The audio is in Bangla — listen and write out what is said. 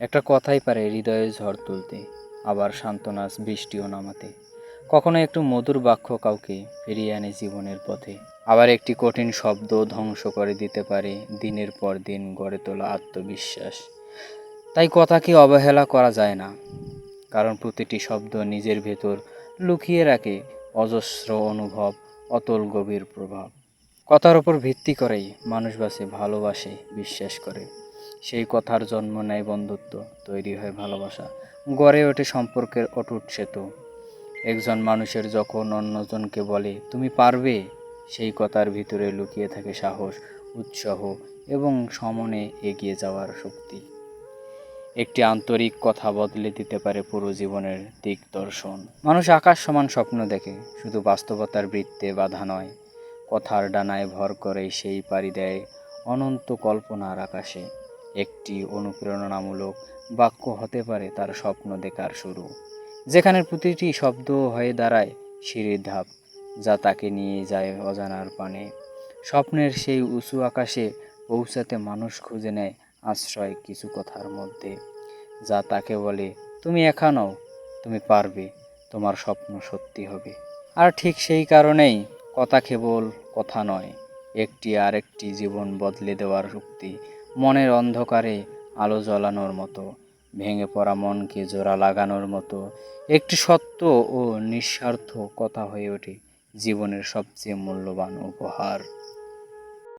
একটা কথাই পারে হৃদয়ে ঝড় তুলতে, আবার সান্ত্বনাস বৃষ্টিও নামাতে। কখনো একটু মধুর বাক্য কাউকে ফিরিয়ে আনে জীবনের পথে। আবার একটি কঠিন শব্দ ধ্বংস করে দিতে পারে দিনের পর দিন গড়ে তোলা আত্মবিশ্বাস। তাই কথাকে অবহেলা করা যায় না। কারণ প্রতিটি শব্দ নিজের ভেতর লুকিয়ে রাখে অজস্র অনুভব, অতল গভীর প্রভাব। কথার ওপর ভিত্তি করেই মানুষ বাসে ভালোবাসে, বিশ্বাস করে। সেই কথার জন্ম নেয় বন্ধুত্ব, তৈরি হয় ভালোবাসা, গড়ে ওঠে সম্পর্কের অটুট সেতু। একজন মানুষের যখন অন্যজনকে বলে, তুমি পারবে? সেই কথার ভিতরে লুকিয়ে থাকে সাহস, উৎসাহ এবং সমনে এগিয়ে যাওয়ার শক্তি। একটি আন্তরিক কথা বদলে দিতে পারে পুরো জীবনের দিক দর্শন। মানুষ আকাশ সমান স্বপ্ন দেখে, শুধু বাস্তবতার বৃত্তে বাধা নয়। কথার ডানায় ভর করে সেই পাড়ি দেয় অনন্ত কল্পনার আকাশে। একটি অনুপ্রেরণামূলক বাক্য হতে পারে তার স্বপ্ন দেখার শুরু। যেখানে প্রতিটি শব্দ হয়ে দাঁড়ায় সিঁড়ির ধাপ, যা তাকে নিয়ে যায় অজানার পানে। স্বপ্নের সেই উঁচু আকাশে পৌঁছাতে মানুষ খুঁজে নেয় আশ্রয় কিছু কথার মধ্যে, যা তাকে বলে, তুমি একা নও, তুমি পারবে, তোমার স্বপ্ন সত্যি হবে। আর ঠিক সেই কারণেই কথা কেবল কথা নয়, একটি আরেকটি জীবন বদলে দেওয়ার শক্তি মনের অন্ধকারে আলো জ্বলানোর মতো, ভেঙে পড়া মনকে জোড়া লাগানোর মতো। একটি সত্য ও নিঃস্বার্থ কথা হয়ে ওঠে জীবনের সবচেয়ে মূল্যবান উপহার।